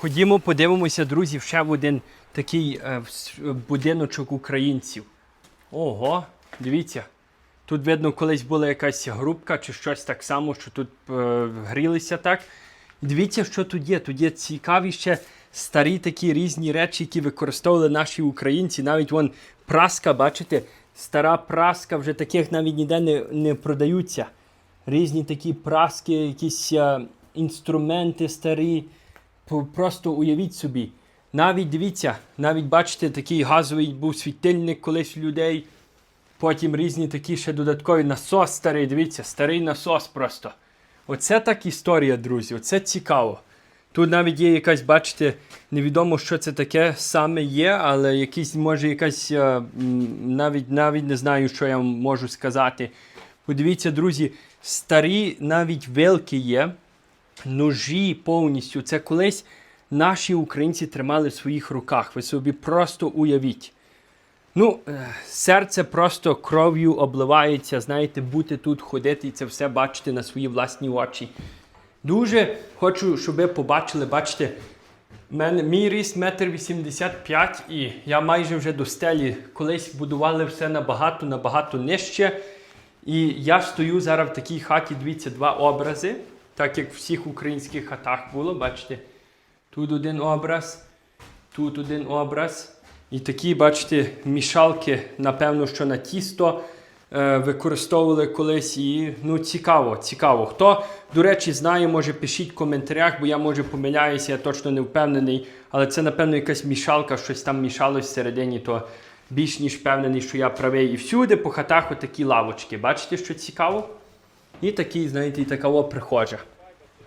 Ходімо, подивимося, друзі, ще в один такий е, будиночок українців. Ого, дивіться. Тут, видно, колись була якась групка чи щось так само, що тут е, грілися так. Дивіться, що тут є. Тут є цікаві ще старі такі різні речі, які використовували наші українці. Навіть вон праска, бачите, стара праска, вже таких навіть ніде не, не продаються. Різні такі праски, якісь е, інструменти старі. Просто уявіть собі. Навіть дивіться, навіть бачите, такий газовий був світильник колись у людей. Потім різні такі ще додаткові насос старий, дивіться, старий насос просто. Оце так історія, друзі, оце цікаво. Тут навіть є якась, бачите, невідомо, що це таке саме є, але якийсь, може, якась, е, навіть, навіть не знаю, що я можу сказати. Подивіться, друзі, старі навіть вилки є, ножі повністю. Це колись наші українці тримали в своїх руках. Ви собі просто уявіть. Ну, е, серце просто кров'ю обливається, знаєте, бути тут, ходити і це все бачити на свої власні очі. Дуже хочу, щоб ви побачили, бачите, мене, мій ріст 1,85 м і я майже вже до стелі. Колись будували все набагато, набагато нижче. І я стою зараз в такій хаті, дивіться, два образи, так як в всіх українських хатах було, бачите. Тут один образ, тут один образ. І такі, бачите, мішалки, напевно, що на тісто е, використовували колись. І ну, цікаво, цікаво. Хто, до речі, знає, може пишіть в коментарях, бо я може помиляюся, я точно не впевнений. Але це, напевно, якась мішалка, щось там мішалось всередині, то більш ніж впевнений, що я правий. І всюди по хатах отакі лавочки. Бачите, що цікаво? І такі, знаєте, і така прихожа.